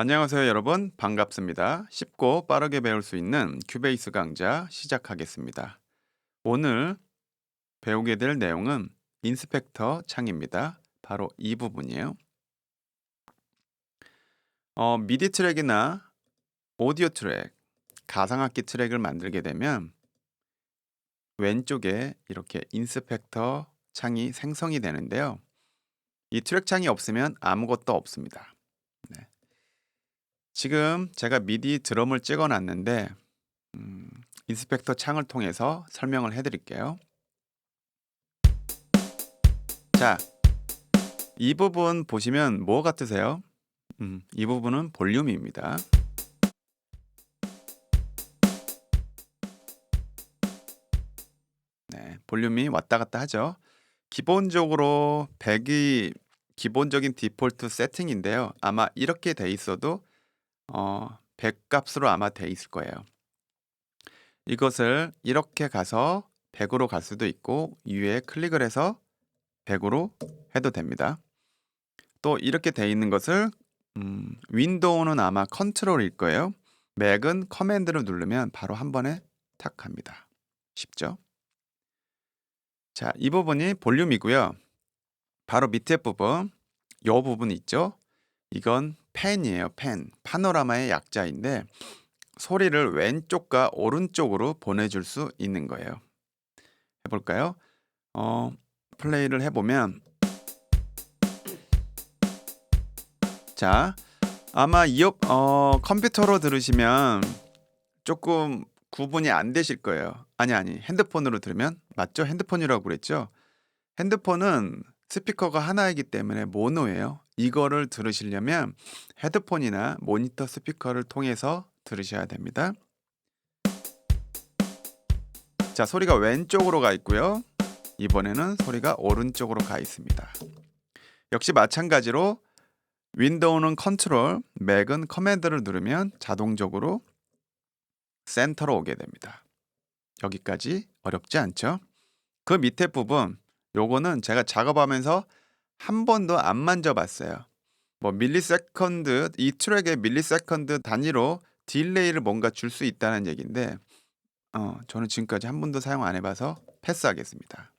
안녕하세요 여러분 반갑습니다. 쉽고 빠르게 배울 수 있는 큐베이스 강좌 시작하겠습니다. 오늘 배우게 될 내용은 인스펙터 창입니다. 바로 이 부분이에요. 어, 미디 트랙이나 오디오 트랙, 가상악기 트랙을 만들게 되면 왼쪽에 이렇게 인스펙터 창이 생성이 되는데요. 이 트랙 창이 없으면 아무것도 없습니다. 네. 지금 제가 미디 드럼을 찍어 놨는데 음, 인스펙터 창을 통해서 설명을 해 드릴게요. 자, 이 부분 보시면 뭐 같으세요? 음, 이 부분은 볼륨입니다. 네, 볼륨이 왔다 갔다 하죠. 기본적으로 100이 기본적인 디폴트 세팅인데요. 아마 이렇게 돼 있어도 어, 100 값으로 아마 돼 있을 거예요. 이것을 이렇게 가서 100으로 갈 수도 있고 위에 클릭을 해서 100으로 해도 됩니다. 또 이렇게 돼 있는 것을 음, 윈도우는 아마 컨트롤일 거예요. 맥은 커맨드를 누르면 바로 한 번에 탁 합니다. 쉽죠? 자, 이 부분이 볼륨이고요. 바로 밑에 부분, 요 부분 있죠? 이건 펜이에요, 펜. 파노라마의 약자인데 소리를 왼쪽과 오른쪽으로 보내줄 수 있는 거예요. 해볼까요? 어, 플레이를 해보면 자, 아마 이어 어, 컴퓨터로 들으시면 조금 구분이 안 되실 거예요. 아니 아니 핸드폰으로 들으면 맞죠? 핸드폰이라고 그랬죠? 핸드폰은 스피커가 하나이기 때문에 모노예요. 이거를 들으시려면 헤드폰이나 모니터 스피커를 통해서 들으셔야 됩니다. 자, 소리가 왼쪽으로 가 있고요. 이번에는 소리가 오른쪽으로 가 있습니다. 역시 마찬가지로 윈도우는 컨트롤, 맥은 커맨드를 누르면 자동적으로 센터로 오게 됩니다. 여기까지 어렵지 않죠? 그 밑에 부분 요거는 제가 작업하면서 한 번도 안 만져봤어요. 뭐 밀리세컨드 이 트랙의 밀리세컨드 단위로 딜레이를 뭔가 줄 수 있다는 얘기인데 어, 저는 지금까지 한 번도 사용 안 해봐서 패스하겠습니다.